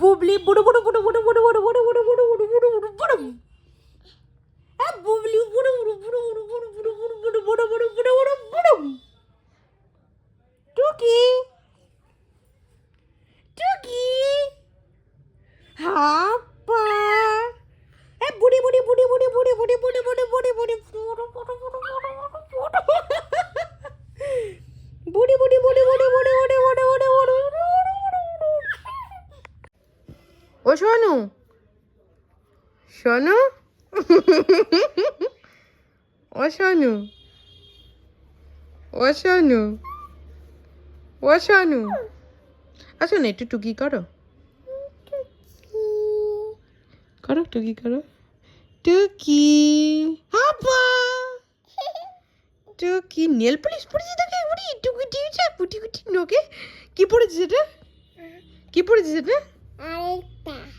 বুবলি বুড়ো বুড়ো বুড়ো বুড়ো বুড়ো বুড়ো বুড়ো বুড়ো বুড়ো বুড়ো বুড়ো বুড়ো বুড়ো বুবলি বুড়ো বুড়ো বুড়ো বুড়ো বুড়ো বুড়ো বুড়ো বুড়ো বুড়ো বুড়ো বুড়ো বুড়ো টুকি টুকি হাপ্পা এ বুড়ি বুড়ি বুড়ি বুড়ি বুড়ি বুড়ি বুড়ি বুড়ি বুড়ি বুড়ো বুড়ো বুড়ো বুড়ো বুড়ো বুড়ো বুড়ি বুড়ি বুড়ি বুড়ি বুড়ি বুড়ি বুড়ি বুড়ি বুড়ি ও সোনু সোনু ও সোনু ও সোনু ও সোনু আসো না একটু টুকি করো করো টুকি করো টুকি টুকি নেল পুলিশ পড়েছে দেখে উড়ি টুকি টিউচা কুটি কুটি নোকে কি পড়েছে সেটা কি পড়েছে সেটা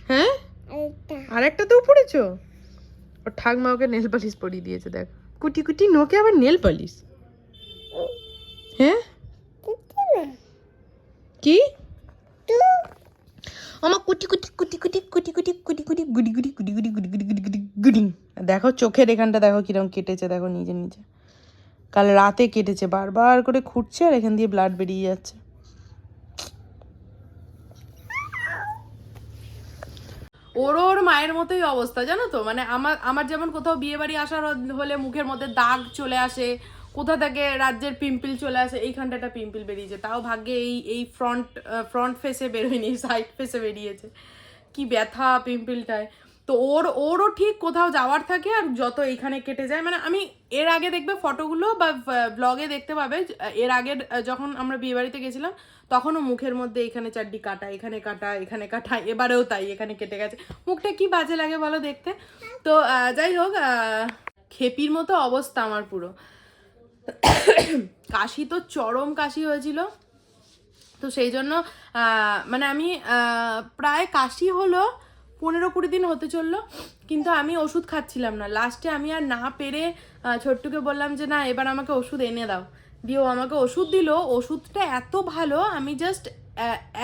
হ্যাঁ? আরেকটা। আরেকটা তো পড়েছো? ওর ঠাকমা ওকে নেল পালিশ পরিয়ে দিয়েছে দেখ। কুটি কুটি নোকে আবার নেল পালিশ। হ্যাঁ? কি? আমার কুটি কুটি কুটি কুটি কুটি কুটি কুটি কুটি গুডি গুডি গুডি গুডি গুডি গুডি গুডি গুডি গুডি দেখো চোখের এখানটা দেখো কীরকম কেটেছে দেখো নিজে নিজে কাল রাতে কেটেছে বারবার করে খুঁটছে আর এখান দিয়ে ব্লাড বেরিয়ে যাচ্ছে। ওর ওর মায়ের মতোই অবস্থা, জানো তো? মানে আমার আমার যেমন কোথাও বিয়ে বাড়ি আসার হলে মুখের মধ্যে দাগ চলে আসে, কোথা থেকে রাজ্যের পিম্পল চলে আসে এইখানটা একটা পিম্পল বেরিয়েছে। তাও ভাগ্যে এই এই ফ্রন্ট ফ্রন্ট ফেসে বেরোয়নি সাইড ফেসে বেরিয়েছে। কি ব্যথা পিম্পলটায়। তো ওর, ওরও ঠিক কোথাও যাওয়ার থাকে আর যত এইখানে কেটে যায়। মানে আমি এর আগে দেখবে ফটোগুলো বা ব্লগে দেখতে পাবে এর আগে যখন আমরা বিয়ে বাড়িতে গেছিলাম, তখনও মুখের মধ্যে এখানে চারটি কাটা, এখানে কাটা এখানে কাটা, এবারেও তাই, এখানে কেটে গেছে। মুখটা কি বাজে লাগে বলো দেখতে? তো যাই হোক খেপির মতো অবস্থা আমার পুরো। কাশি তো চরম কাশি হয়েছিল। তো সেই জন্য মানে আমি প্রায় কাশি হলো পনেরো কুড়ি দিন হতে চলল, কিন্তু আমি ওষুধ খাচ্ছিলাম না। লাস্টে আমি আর না পেরে ছোট্টুকে বললাম যে, না, এবার আমাকে ওষুধ এনে দাও। দিয়ে ও আমাকে ওষুধ দিল। ওষুধটা এত ভালো, আমি জাস্ট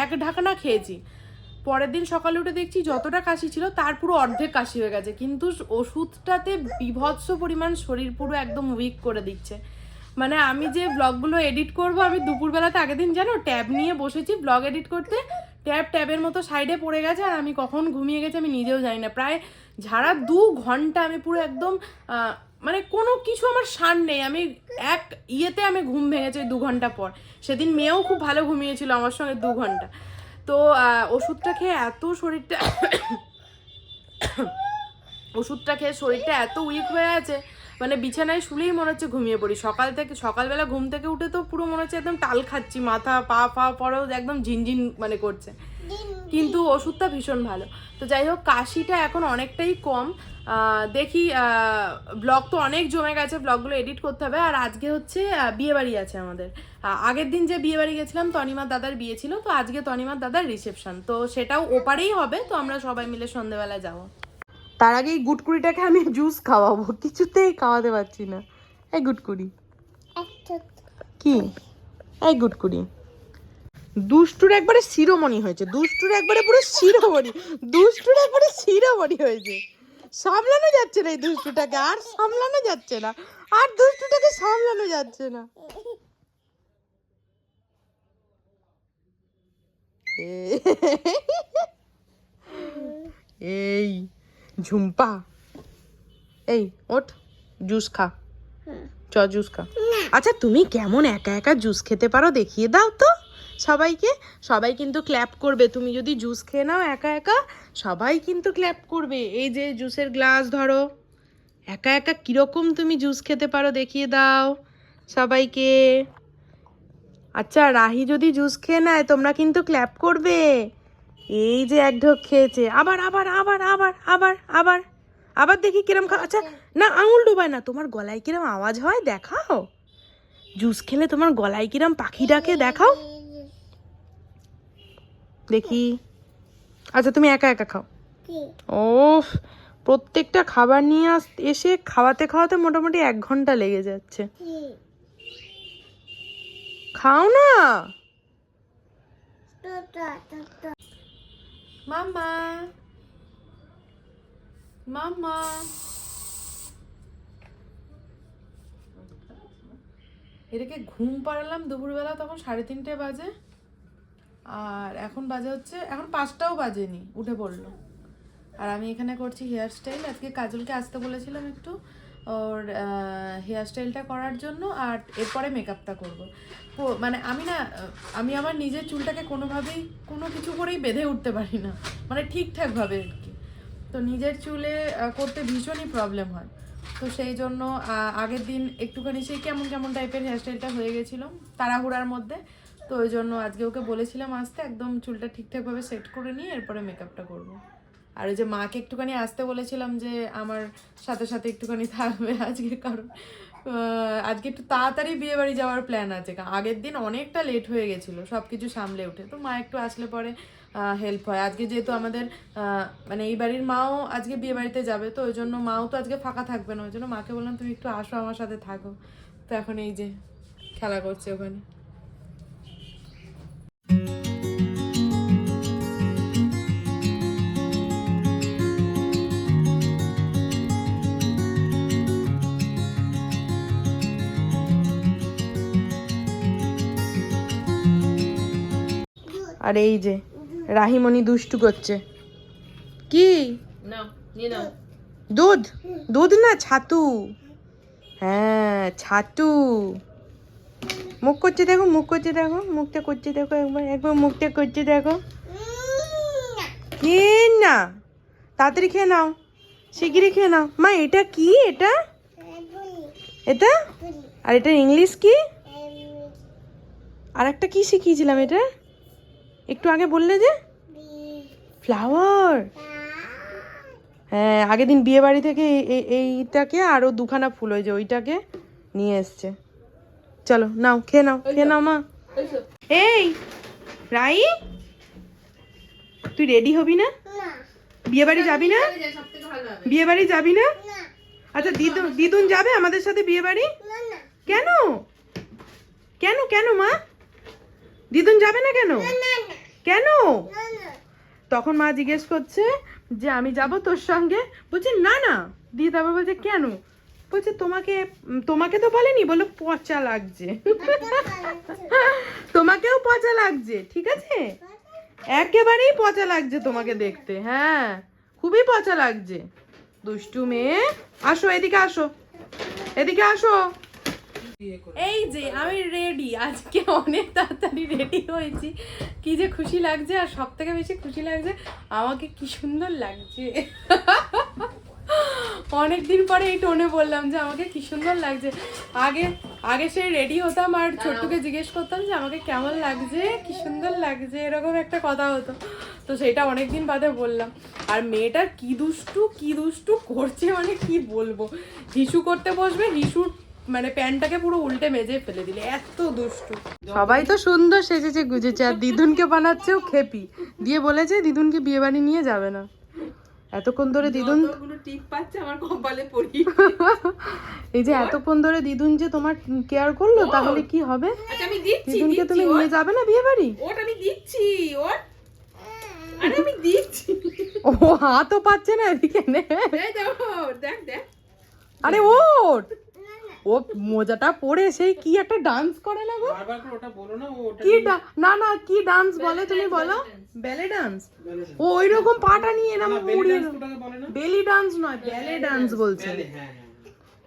এক ঢাকনা খেয়েছি। পরের দিন সকালে উঠে দেখছি যতটা কাশি ছিল, তার পুরো অর্ধেক কাশি হয়ে গেছে। কিন্তু ওষুধটাতে বিভৎস পরিমাণ শরীর পুরো একদম উইক করে দিচ্ছে। মানে আমি যে ব্লগগুলো এডিট করব, আমি দুপুরবেলাতে আগের দিন জানো ট্যাব নিয়ে বসেছি ব্লগ এডিট করতে। ট্যাব ট্যাবের মতো সাইডে পড়ে গেছে আর আমি কখন ঘুমিয়ে গেছি আমি নিজেও জানি না। প্রায় ঝাড়া দু ঘণ্টা আমি পুরো একদম মানে কোনো কিছু আমার সার নেই। আমি এক ইয়েতে আমি ঘুম ভেঙেছি দু ঘণ্টা পর। সেদিন মেয়েও খুব ভালো ঘুমিয়েছিল আমার সঙ্গে দু ঘণ্টা। তো ওষুধটা খেয়ে এত শরীরটা ওষুধটা খেয়ে শরীরটা এত উইক হয়ে আছে মানে বিছানায় শুলেই মনে হচ্ছে ঘুমিয়ে পড়ি। সকাল থেকে সকালবেলা ঘুম থেকে উঠে তো পুরো মনে হচ্ছে একদম টাল খাচ্ছি মাথা পা পা পরেও একদম ঝিনঝিন মানে করছে। কিন্তু ওষুধটা ভীষণ ভালো। তো যাই হোক কাশিটা এখন অনেকটাই কম। দেখি ব্লগ তো অনেক জমে গেছে ব্লগগুলো এডিট করতে হবে। আর আজকে হচ্ছে বিয়েবাড়ি আছে আমাদের। আগের দিন যে বিয়েবাড়ি গেছিলাম তনিমার দাদার বিয়ে ছিল। তো আজকে তনিমার দাদার রিসেপশন। তো সেটাও ওপারেই হবে। তো আমরা সবাই মিলে সন্ধেবেলা যাব। তার আগে এই গুটকুড়িটাকে আমি জুস খাওয়াবো। কিছুতেই খাওয়াতে পারছি না। এই গুটকুড়ি। কি? এই গুটকুড়ি। দুষ্টুর একবারে শিরোমণি হয়েছে। দুষ্টুর একবারে পুরো শিরোমণি। দুষ্টুর একবারে শিরোমণি হয়েছে। সামলানো যাচ্ছে না এই দুষ্টুটাকে। আর সামলানো যাচ্ছে না। আর দুষ্টুটাকে সামলানো যাচ্ছে না। এই। ঝুম্পা। এই ওঠ জুস খা। চ জুস খা। আচ্ছা তুমি কেমন একা একা জুস খেতে পারো দেখিয়ে দাও তো সবাইকে। সবাই কিন্তু ক্ল্যাপ করবে। তুমি যদি জুস খেয়ে নাও একা একা সবাই কিন্তু ক্ল্যাপ করবে। এই যে জুসের গ্লাস ধরো। একা একা কীরকম তুমি জুস খেতে পারো দেখিয়ে দাও সবাইকে। আচ্ছা রাহি যদি জুস খেয়ে নেয় তোমরা কিন্তু ক্ল্যাপ করবে। এই যে এক ঢোক খেয়েছে আবার আবার আবার আবার আবার আবার আবার দেখি কিরম খা আচ্ছা না আঙুল ডোবায় না তোমার গলায় কিরম আওয়াজ হয় দেখাও। জুস খেলে তোমার গলায় কিরম পাখি ডাকে দেখাও। দেখি। আচ্ছা তুমি একা একা খাও। কি? ও প্রত্যেকটা খাবার নিয়ে আস এসে খাওয়াতে খাওয়াতে মোটামুটি এক ঘণ্টা লেগে যাচ্ছে। খাও না। মাম্মা মাম্মা এটাকে ঘুম পাড়ালাম দুপুরবেলা, তখন সাড়ে তিনটে বাজে। আর এখন বাজে হচ্ছে, এখন পাঁচটাও বাজেনি, উঠে পড়ল। আর আমি এখানে করছি হেয়ার স্টাইল আজকে কাজলকে আসতে বলেছিলাম একটু। ওর হেয়ার স্টাইলটা করার জন্য আর এরপরে মেকআপটা করব। মানে আমি না, আমি আমার নিজের চুলটাকে কোনোভাবেই, কোনো কিছু করেই বেঁধে উঠতে পারি না। মানে ঠিকঠাকভাবে আর কি। তো নিজের চুলে করতে ভীষণই প্রবলেম হয়। তো সেই জন্য আগের দিন একটুখানি সেই কেমন কেমন টাইপের হেয়ারস্টাইলটা হয়ে গেছিল, তাড়াহুড়ার মধ্যে। তো ওই জন্য আজকে ওকে বলেছিলাম, আসতে একদম চুলটা ঠিকঠাকভাবে সেট করে নিয়ে এরপরে মেকআপটা করব। আর ওই যে মাকে একটুখানি আসতে বলেছিলাম যে আমার সাথে সাথে একটুখানি থাকবে আজকে, কারণ আজকে একটু তাড়াতাড়ি বিয়ে বাড়ি যাওয়ার প্ল্যান আছে। আগের দিন অনেকটা লেট হয়ে গেছিল সব কিছু সামলে উঠে। তো মা একটু আসলে পরে হেল্প হয়। আজকে যেহেতু আমাদের মানে এই বাড়ির মাও আজকে বিয়ে বাড়িতে যাবে, তো ওই জন্য মাও তো আজকে ফাঁকা থাকবে না। ওই জন্য মাকে বললাম, তুমি একটু আসো আমার সাথে থাকো। তো এখন এই যে খেলা করছে ওখানে। আর এই যে রাহিমণি দুষ্টু করছে। কি? দুধ? দুধ না ছাতু? হ্যাঁ ছাতু। মুখ করছে দেখো মুখ করছে দেখো মুখটা করছে দেখো একবার একবার মুখটা করছে দেখো। কে না তাড়াতাড়ি খেয়ে নাও শিগগিরই খেয়ে নাও। মা এটা কি এটা? এটা? আর এটা ইংলিশ কি? আর একটা কি শিখিয়েছিলাম এটা? একটু আগে বললে যে? ফ্লাওয়ার হ্যাঁ আগের দিন বিয়ে বাড়ি থেকে এই- এই- এইটাকে আরও দুখানা ফুল যে ওইটাকে নিয়ে এসছে। চলো, নাও, খেয়ে নাও খেয়ে নাও মা। এই, রাই, তুই রেডি হবি না? বিয়ে বাড়ি যাবি না? বিয়ে বাড়ি যাবি না? আচ্ছা দিদুন দিদুন যাবে আমাদের সাথে বিয়ে বাড়ি? কেন? কেন কেন মা? দিদুন যাবে না কেন? কেন? তখন মা জিজ্ঞেস করছে যে আমি যাব তোর সঙ্গে? বলছে না না। দিয়ে তারপর বলছে কেন? বলছে তোমাকে তোমাকে তো বলেনি? বলো পচা লাগছে। তোমাকেও পচা লাগছে ঠিক আছে? একেবারেই পচা লাগছে তোমাকে দেখতে হ্যাঁ। খুবই পচা লাগছে। দুষ্টু মেয়ে আসো এদিকে আসো। এদিকে আসো। এই যে আমি রেডি আজকে অনেক তাড়াতাড়ি রেডি হয়েছি। কি যে খুশি লাগছে আর সব থেকে বেশি খুশি লাগছে আমাকে কি সুন্দর লাগছে। অনেক দিন পরে এই টোনে বললাম যে আমাকে কি সুন্দর লাগছে। আগে আগে সেই রেডি হতাম আর ছোট্টুকে জিজ্ঞেস করতাম যে আমাকে কেমন লাগছে? কি সুন্দর লাগছে? এরকম একটা কথা হতো। তো সেটা অনেক দিন বাদে বললাম। আর মেয়েটা কি দুষ্টু কি দুষ্টু করছে মানে কি বলব? হিসু করতে বসবে হিসুর মানে প্যান্টটাকে পুরো উল্টে মেজে ফেলে দিলে এত দুষ্টু। সবাই তো সুন্দর সেজেছে গুজেছে। আর দিদুনকে বানাচ্ছেও খেপি। দিয়ে বলেছে দিদুনকে বিয়ে বাড়ি নিয়ে যাবে না। এতক্ষণ ধরে দিদুন টিপ পাচ্ছে আমার কপালে পড়ি এই যে এতক্ষণ ধরে দিদুন যে তোমার কেয়ার করল তাহলে কি হবে? আচ্ছা আমি দিচ্ছি দিদুনকে তুমি নিয়ে যাবে না বিয়ে বাড়ি ওট আমি দিচ্ছি ওট আরে আমি দিচ্ছি। ও হাতও পাচ্ছে না এদিকে নে। দেখ দেখ আরে ওট ও মোজাটা পরে সেই কি একটা ডান্স করে না গো? বারবার করে ওটা বলো না ও ওটা কি ডা- না না কি ডান্স বলে তুমি বলো? ব্যালে ডান্স ও ওই রকম পাটা নিয়ে মুড়িয়ে ওটাকে বলে না। বেলি ডান্স নয় ব্যালে ডান্স বলছে। হ্যাঁ হ্যাঁ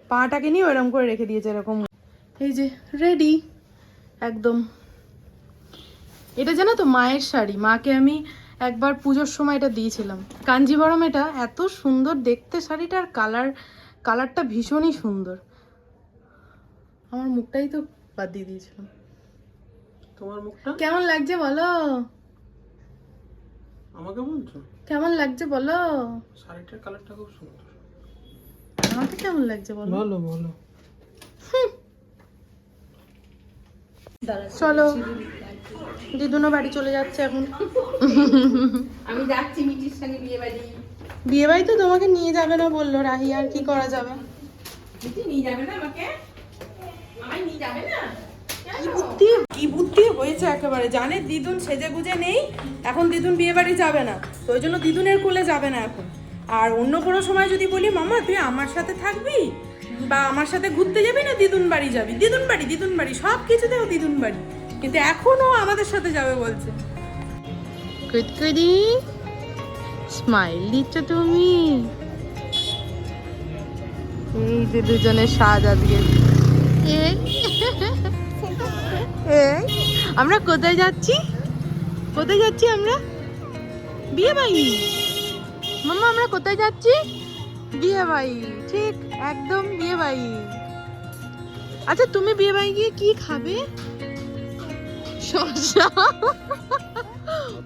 পাটাকে নিয়ে ওরকম করে রেখে দিয়েছে এরকম। এই যে রেডি একদম। এটা জানো তো মায়ের শাড়ি। মাকে আমি একবার পুজোর সময় এটা দিয়েছিলাম। কাঞ্জিবরম এটা এত সুন্দর দেখতে শাড়িটার কালার কালারটা ভীষণই সুন্দর। আমার মুখটাই তো বাদ দিয়ে দিয়েছিলাম। তোমার মুখটা? কেমন লাগছে বলো? আমাকে বলছো? কেমন লাগছে বলো? শাড়িটার কালারটা খুব সুন্দর। আমাকে কেমন লাগছে বলো? বলো বলো। চলো। দিদুনো বাড়ি চলে যাচ্ছে এখন। আমি যাচ্ছি মিটির সঙ্গে বিয়ে বাড়ি। বিয়ে বাড়ি তো তোমাকে নিয়ে যাবে না বলল রাহি আর কি করা যাবে? নিয়ে যাবে না আমাকে? বুদ্ধি? কি বুদ্ধি? হয়েছে একেবারে। জানে দিদুন সেজে গুজে নেই এখন দিদুন বিয়ে বাড়ি যাবে না। তো ওই জন্য দিদুনের কোলে যাবে না এখন। আর অন্য কোনো সময় যদি বলি মামা তুই আমার সাথে থাকবি? বা আমার সাথে ঘুরতে যাবি না? দিদুন বাড়ি যাবি। দিদুন বাড়ি দিদুন বাড়ি সব কিছুতেও দিদুন বাড়ি। কিন্তু এখনও আমাদের সাথে যাবে বলছে। স্মাইল দিচ্ছ তুমি। এই যে দুজনের সাজ আজকে। আমরা কোথায় যাচ্ছি? কোথায় যাচ্ছি আমরা? বিয়ে বাড়ি? মামা আমরা কোথায় যাচ্ছি? বিয়ে বাড়ি ঠিক একদম বিয়ে বাড়ি। আচ্ছা তুমি বিয়ে বাড়ি গিয়ে কি খাবে? শসা।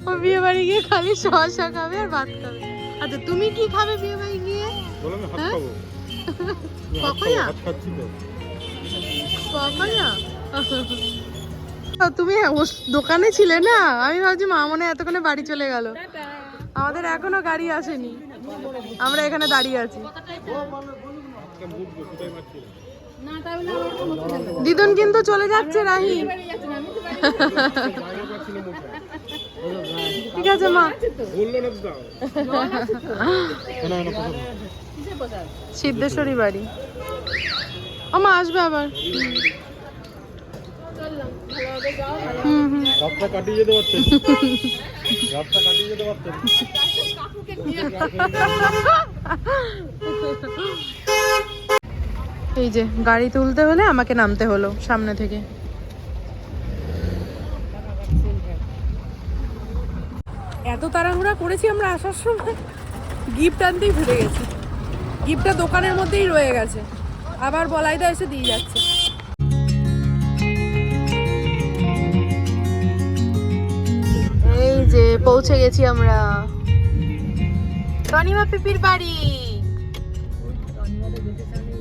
ও বিয়ে বাড়ি গিয়ে খালি শসা খাবে আর ভাত খাবে। আচ্ছা তুমি কি খাবে বিয়ে বাড়ি গিয়ে? বলো তুমি ওস- দোকানে ছিলে না? আমি ভাবছি মা মনে হয় এতক্ষণে বাড়ি চলে গেল। আমাদের এখনও গাড়ি আসেনি। আমরা এখানে দাঁড়িয়ে আছি। দিদুন কিন্তু চলে যাচ্ছে, রাহি। ঠিক আছে, মা। সিদ্ধেশ্বরী বাড়ি। ও মা আসবে আবার। হুম হুম। রাতটা কাটিয়ে যেতে পারতেন। রাতটা কাটিয়ে যেতে পারতেন। এই যে গাড়ি তুলতে হলে আমাকে নামতে হলো সামনে থেকে। এত তাড়াহুড়া করেছি আমরা আসার সময় গিফট আনতেই ভুলে গেছি। গিফটটা দোকানের মধ্যেই রয়ে গেছে। আবার বলাইদা এসে দিয়ে যাচ্ছে। এই যে পৌঁছে গেছি আমরা। তনিমা পিপির বাড়ি।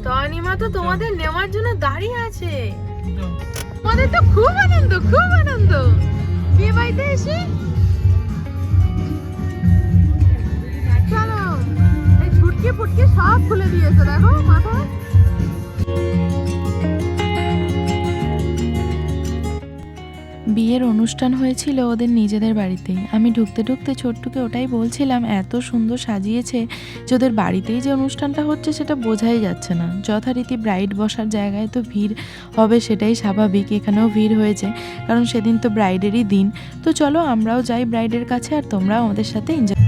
তনিমা তো তোমাদের নেওয়ার জন্য দাঁড়িয়ে আছে। তোমাদের তো খুব আনন্দ খুব আনন্দ। বিয়ে বাড়িতে এসে। চলো, এই ছুটকে ফুটকে সব খুলে দিয়েছে, দেখো মাথায় বিয়ের অনুষ্ঠান হয়েছিল ওদের নিজেদের বাড়িতেই। আমি ঢুকতে ঢুকতে ছোট্টুকে ওটাই বলছিলাম, এত সুন্দর সাজিয়েছে যে ওদের বাড়িতেই যে অনুষ্ঠানটা হচ্ছে সেটা বোঝাই যাচ্ছে না। যথারীতি ব্রাইড বসার জায়গায় তো ভিড় হবে সেটাই স্বাভাবিক, এখানেও ভিড় হয়েছে, কারণ সেদিন তো ব্রাইডেরই দিন। তো চলো আমরাও যাই ব্রাইডের কাছে আর তোমরাও আমাদের সাথে এনজয়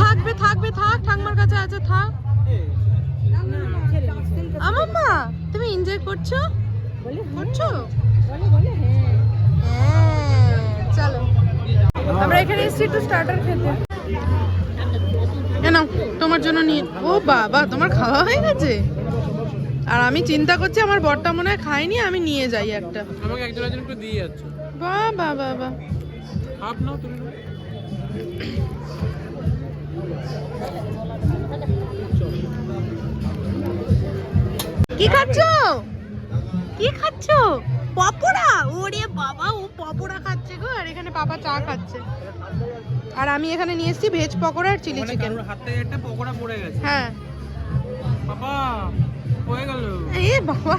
থাকবে থাকবে থাক ঠাকমার কাছে আছে থাক। আমার মা তুমি এনজয় করছ? করছ? হ্যাঁ, চলো। আমরা এখানে এসেছি একটু স্টার্টার খেতে। এ নাও তোমার জন্য নিয়ে ও বাবা তোমার খাওয়া হয়ে গেছে? আর আমি চিন্তা করছি আমার বরটা মনে হয় খায়নি আমি নিয়ে যাই একটা। আমাকে একজন একজন করে দিয়ে যাচ্ছে। বাহ বাহ বাহ বাহ। হাফ নাও তুমি। কি খাচ্ছ? কি খাচ্ছ? পপোড়া ওরে বাবা ও পপোড়া খাচ্ছে গো আর এখানে পাপা চা খাচ্ছে। আর আমি এখানে নিয়ে এসেছি ভেজ পকোড়া আর চিলি মানে চিকেন। হাত একটা পকোড়া পড়ে গেছে। হ্যাঁ। বাবা হয়ে গেল। এ বাবা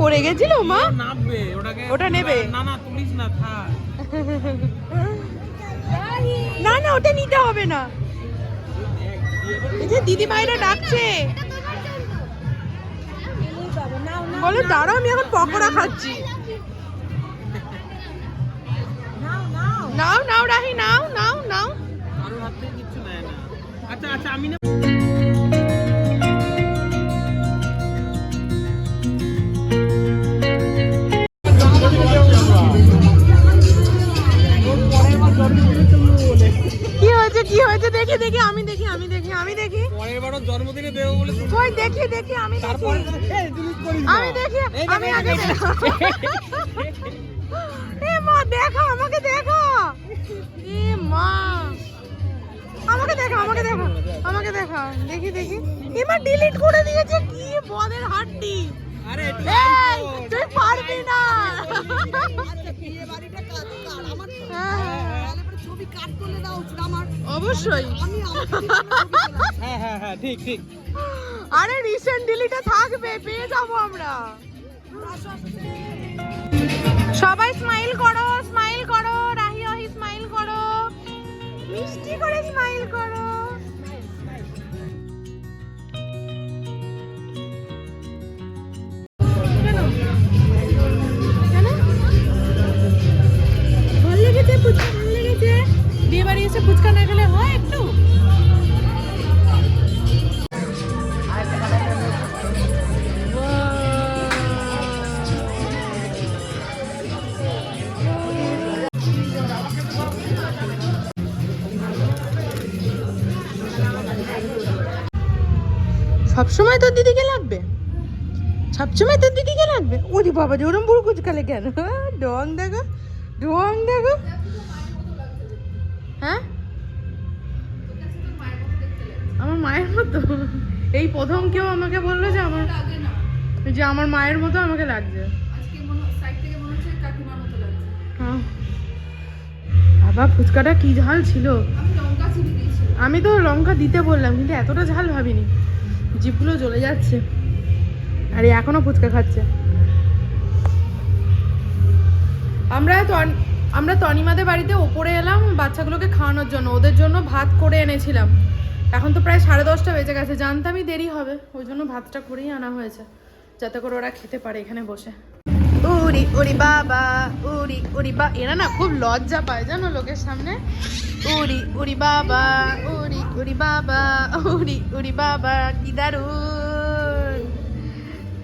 পড়ে গেছিল মা? ও নামবে ওটাকে ওটা নেবে? না না তুলিস না থাক। না না ওটা নিতে হবে না। এই যে দিদি ভাইরা ডাকছে। বলে, দাঁড়াও, আমি এখন পকোড়া খাচ্ছি। নাও নাও রাহি, নাও নাও নাও। আচ্ছা আচ্ছা আমি না দেখি দেখি আমি দেখি আমি দেখি আমি দেখি। পরের বারও জন্মদিনে দেবো বলে কই দেখি দেখি আমি তারপরে। আমি দেখি আমি আগে এ মা দেখো আমাকে দেখো। এ মা। আমাকে দেখো আমাকে দেখো আমাকে দেখো। দেখি দেখি। এ মা ডিলিট করে দিয়েছে কি বদের হাড্ডি। আরে তুই পারবি না। অবশ্যই। হ্যাঁ হ্যাঁ হ্যাঁ ঠিক ঠিক। আরে রিসেন্ট ডিলিটা থাকবে পেয়ে যাব আমরা। সবাই স্মাইল করো স্মাইল করো রাহি অহি স্মাইল করো। মিষ্টি করে স্মাইল করো। সবসময় তোর দিদিকে লাগবে? সবসময় তোর দিদিকে লাগবে? ওরে বাবা যে ওরম বুড়ো কুচকালে কেন? হ্যাঁ? ডং দেখো ডং দেখো। হ্যাঁ? আমার মায়ের মতো। এই প্রথম কেউ আমাকে বলল যে আমার যে আমার মায়ের মতো আমাকে লাগছে। হ্যাঁ। বাবা, ফুচকাটা কি ঝাল ছিল? আমি তো লঙ্কা দিতে বললাম, কিন্তু এতটা ঝাল ভাবিনি। জিভগুলো জ্বলে যাচ্ছে। আর এখনও ফুচকা খাচ্ছে। আমরা আমরা তনিমাদের বাড়িতে ওপরে এলাম বাচ্চাগুলোকে খাওয়ানোর জন্য। ওদের জন্য ভাত করে এনেছিলাম। এখন তো প্রায় সাড়ে দশটা বেজে গেছে। জানতামই দেরি হবে। ওই জন্য ভাতটা করেই আনা হয়েছে। যাতে করে ওরা খেতে পারে এখানে বসে। উরি উরি বাবা উরি উরি বা, এরা না খুব লজ্জা পায়, জানো লোকের সামনে? উরি উরি বাবা উরি উরি বাবা উরি উরি বাবা, কি দারুণ।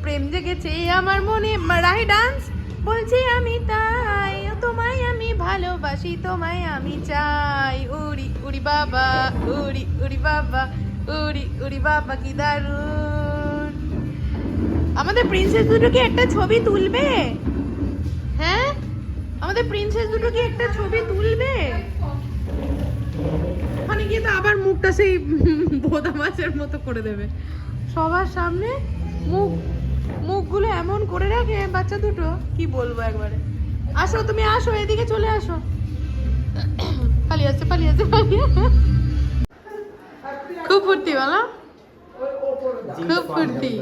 প্রেম জেগেছে আমার মনে রাহি ডান্স বলছি আমি তাই, তোমায় আমি ভালোবাসি, তোমায় আমি চাই। উড়ি উড়ি বাবা, উড়ি উড়ি বাবা, উড়ি উড়ি বাবা, কি দারুণ। আমাদের প্রিন্সেস দুটো কি একটা ছবি তুলবে? হ্যাঁ? আমাদের প্রিন্সেস দুটো কি একটা ছবি তুলবে? ওখানে গিয়ে তো আবার মুখটা সেই বোদা মাছের মতো করে দেবে। সবার সামনে মুখ, মুখগুলো এমন করে রাখে, বাচ্চা দুটো, কি বলব একবারে। আসো, তুমি আসো, এদিকে চলে আসো। পালিয়ে আসছে পালিয়ে আসছে, পালিয়ে খুব ফুর্তি বলো খুব ফুর্তি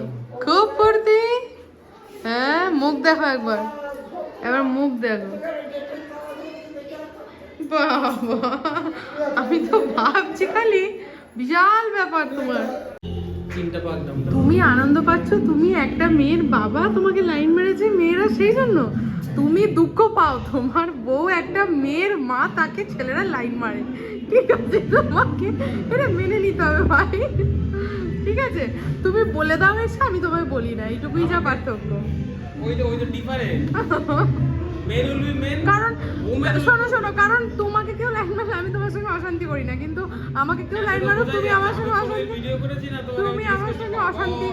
খুব ফুর্তি। হ্যাঁ মুখ দেখো একবার। এবার মুখ দেখো। বাবা আমি তো ভাবছি খালি বিশাল ব্যাপার তোমার। তুমি আনন্দ পাচ্ছ তুমি একটা মেয়ের বাবা তোমাকে লাইন মেরেছে মেয়েরা সেই জন্য। তুমি দুঃখ পাও তোমার বউ একটা মেয়ের মা তাকে ছেলেরা লাইন মারে। ঠিক আছে তোমাকে এটা মেনে নিতে হবে ভাই। ঠিক আছে তুমি বলে দাও এসে আমি তোমায় বলি না এইটুকুই যা পার্থক্য। ওই ওই তো different men will be men. কারণ শোনো শোনো কারণ তোমাকে কেউ লাইন মারলে আমি তোমার সঙ্গে অশান্তি করি না কিন্তু আমাকে কেউ লাইন মারো তুমি আমার সঙ্গে অশান্তি ভিডিও করেছি না তুমি আমার সঙ্গে অশান্তি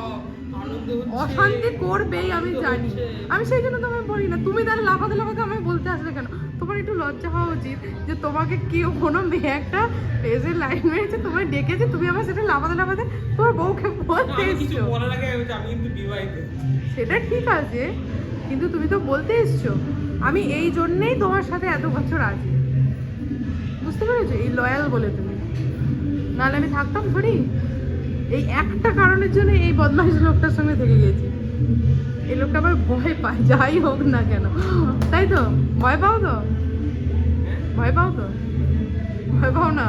অশান্তি করবেই আমি জানি। আমি সেই জন্য তোমায় বলি না তুমি তাহলে লাফাতে লাফাতে আমায় বলতে আসলে কেন? লজ্জা হওয়া উচিত যে তোমাকে কেউ কোনো মেয়ে একটা পেজের লাইন মেরেছে তোমায় ডেকেছে তুমি আবার সেটা লাফাতে লাফাতে তোমার বউকে বলতে এসছো। সেটা ঠিক আছে কিন্তু তুমি তো বলতে এসছো। আমি এই জন্যেই তোমার সাথে এত বছর আছি। বুঝতে পেরেছ? এই লয়াল বলে তুমি। নাহলে আমি থাকতাম থরি এই একটা কারণের জন্য এই বদমাইশ লোকটার সঙ্গে থেকে গেছি। এই লোকটা আবার ভয় পায় যাই হোক না কেন। তাই তো? ভয় পাও তো? ভয় পাও তো? ভয় পাও না?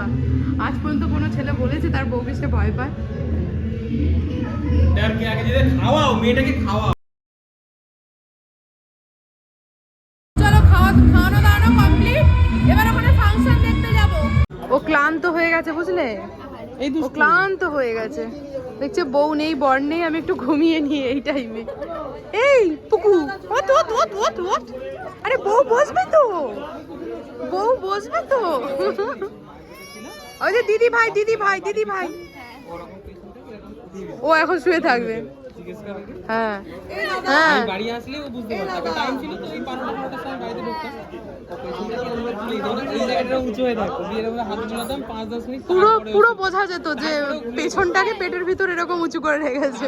আজ পর্যন্ত কোনো ছেলে বলেছে তার বউকে সে ভয় পায়? খাওয়াও মেয়েটাকে খাওয়াও। চলো খাওয়া খাওয়ানো দাওয়ানো কমপ্লিট এবার দেখতে যাব। ও ক্লান্ত হয়ে গেছে বুঝলে? এই ও ক্লান্ত হয়ে গেছে। দেখছে বউ নেই বর নেই আমি একটু ঘুমিয়ে নিই এই টাইমে এই পুকু ওট ওট ওট ওট ওট আরে বউ বসবে তো। বউ বসবে তো। ওই যে দিদি ভাই দিদি ভাই দিদি ভাই। ও এখন শুয়ে থাকবে। হ্যাঁ। হ্যাঁ। বাড়ি পুরো পুরো বোঝা যেত যে পেছনটাকে পেটের ভিতর এরকম উঁচু করে রেখেছে।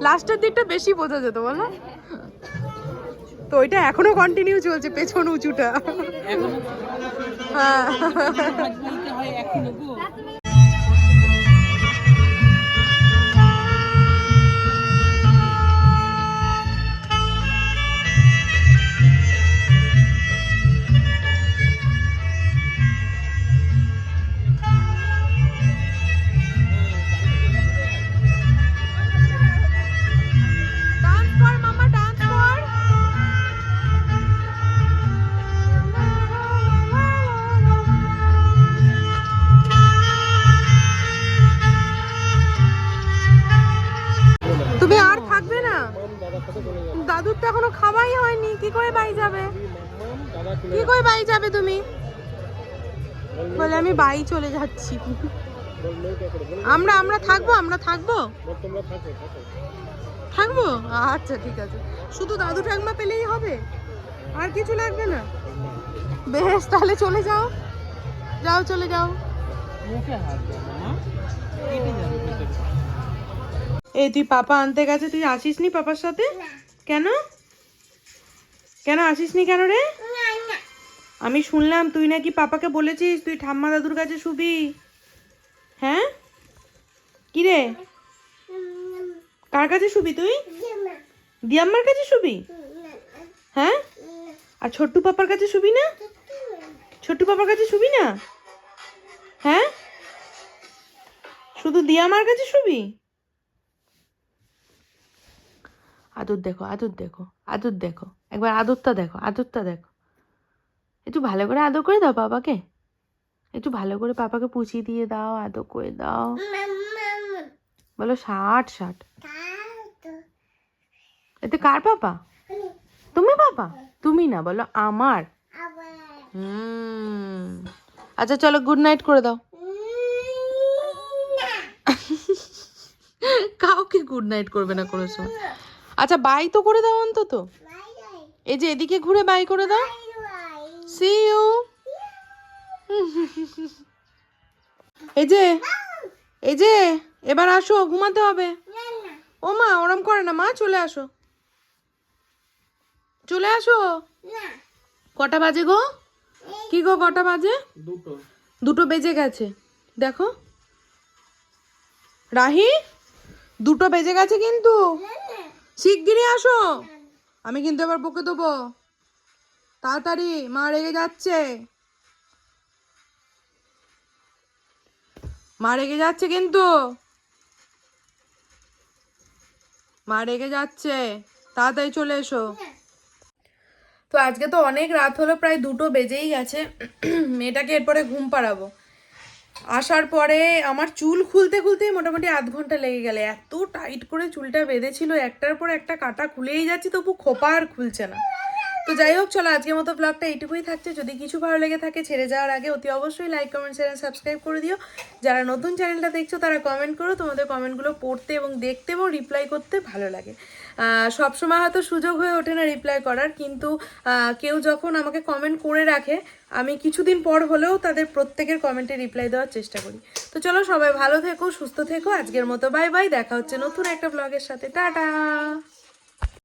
লাস্টের দিকটা বেশি বোঝা যেত, বলো। তো ওইটা এখনও কন্টিনিউ চলছে পেছন উঁচুটা হ্যাঁ দাদুর তো এখনও খাওয়াই হয়নি, কি করে বাই যাবে? কি করে বাই যাবে তুমি? বলে আমি বাই চলে যাচ্ছি। আমরা আমরা থাকব আমরা থাকব? থাকব? আচ্ছা ঠিক আছে। শুধু দাদু ঠাকমা পেলেই হবে? আর কিছু লাগবে না? বেশ, তাহলে চলে যাও। যাও, চলে যাও। মুখে হাত দাও কেটে যাবে এই, তুই পাপা আনতে গেছে, তুই আসিস নি পাপার সাথে? কেন? কেন আসিস নি কেন রে? আমি শুনলাম তুই নাকি পাপাকে বলেছিস, তুই ঠাম্মা দাদুর কাছে শুবি। হ্যাঁ? কি রে কার কাছে শুবি তুই? দিয়াম্মার কাছে শুবি? হ্যাঁ? আর ছোট্টু পাপার কাছে শুবি না? ছোট্টু পাপার কাছে শুবি না? হ্যাঁ? শুধু দিয়ামার কাছে শুবি? আদর দেখো আদর দেখো আদর দেখো। একবার আদরটা দেখো আদরটা দেখো। একটু ভালো করে আদর করে দাও বাবাকে। একটু ভালো করে পাপাকে পুছিয়ে দিয়ে দাও আদর করে দাও। বলো ষাট ষাট। এতে কার পাপা তুমি পাপা তুমি না বলো আমার। আচ্ছা চলো গুড নাইট করে দাও। কাউকে গুড নাইট করবে না কোনো সময়। আচ্ছা বাই তো করে দাও অন্তত। এই যে এদিকে ঘুরে বাই করে দাও। সি ইউ এই যে এই যে এবার আসো ঘুমাতে হবে। ও মা ওরম করে না মা চলে আসো। চলে আসো। কটা বাজে গো? কি গো কটা বাজে? দুটো। দুটো বেজে গেছে। দেখো। রাহি দুটো বেজে গেছে কিন্তু। শিগগিরই আসো। আমি কিন্তু এবার বকে দেবো। তাড়াতাড়ি, মা রেগে যাচ্ছে। মা রেগে যাচ্ছে কিন্তু। মা রেগে যাচ্ছে। তাড়াতাড়ি চলে এসো। তো আজকে তো অনেক রাত হলো, প্রায় দুটো বেজেই গেছে। মেয়েটাকে এরপরে ঘুম পাড়াবো। আসার পরে আমার চুল খুলতে খুলতেই মোটামুটি আধ ঘণ্টা লেগে গেলে। এত টাইট করে চুলটা বেঁধেছিল, একটার পর একটা কাটা খুলেই যাচ্ছে, তবু খোপা আর খুলছে না। তো যাই হোক, চলো আজকের মতো ব্লগটা এইটুকুই থাকছে। যদি কিছু ভালো লেগে থাকে ছেড়ে যাওয়ার আগে অতি অবশ্যই লাইক কমেন্ট চ্যানেল সাবস্ক্রাইব করে দিও। যারা নতুন চ্যানেলটা দেখছ, তারা কমেন্ট করো। তোমাদের কমেন্টগুলো পড়তে এবং দেখতে এবং রিপ্লাই করতে ভালো লাগে। সবসময় হয়তো সুযোগ হয়ে ওঠে না রিপ্লাই করার, কিন্তু কেউ যখন আমাকে কমেন্ট করে রাখে, আমি কিছুদিন পর হলেও তাদের প্রত্যেকের কমেন্টে রিপ্লাই দেওয়ার চেষ্টা করি। তো চলো সবাই ভালো থেকো, সুস্থ থেকো, আজকের মতো বাই বাই দেখা হচ্ছে নতুন একটা ব্লগের সাথে। টাটা!